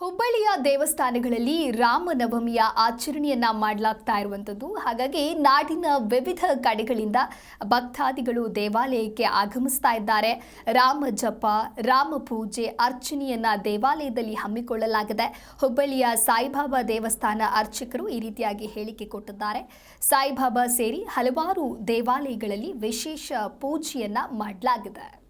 ಹುಬ್ಬಳ್ಳಿಯ ದೇವಸ್ಥಾನಗಳಲ್ಲಿ ರಾಮನವಮಿಯ ಆಚರಣೆಯನ್ನ ಮಾಡಲಾಗ್ತಾ ಇರುವಂಥದ್ದು. ಹಾಗಾಗಿ ನಾಡಿನ ವಿವಿಧ ಕಡೆಗಳಿಂದ ಭಕ್ತಾದಿಗಳು ದೇವಾಲಯಕ್ಕೆ ಆಗಮಿಸ್ತಾ ಇದ್ದಾರೆ. ರಾಮ ಜಪ, ರಾಮ ಪೂಜೆ ಅರ್ಚನೆಯನ್ನ ದೇವಾಲಯದಲ್ಲಿ ಹಮ್ಮಿಕೊಳ್ಳಲಾಗಿದೆ. ಹುಬ್ಬಳ್ಳಿಯ ಸಾಯಿಬಾಬಾ ದೇವಸ್ಥಾನ ಅರ್ಚಕರು ಈ ರೀತಿಯಾಗಿ ಹೇಳಿಕೆ ಕೊಟ್ಟಿದ್ದಾರೆ. ಸಾಯಿಬಾಬಾ ಸೇರಿ ಹಲವಾರು ದೇವಾಲಯಗಳಲ್ಲಿ ವಿಶೇಷ ಪೂಜೆಯನ್ನ ಮಾಡಲಾಗಿದೆ.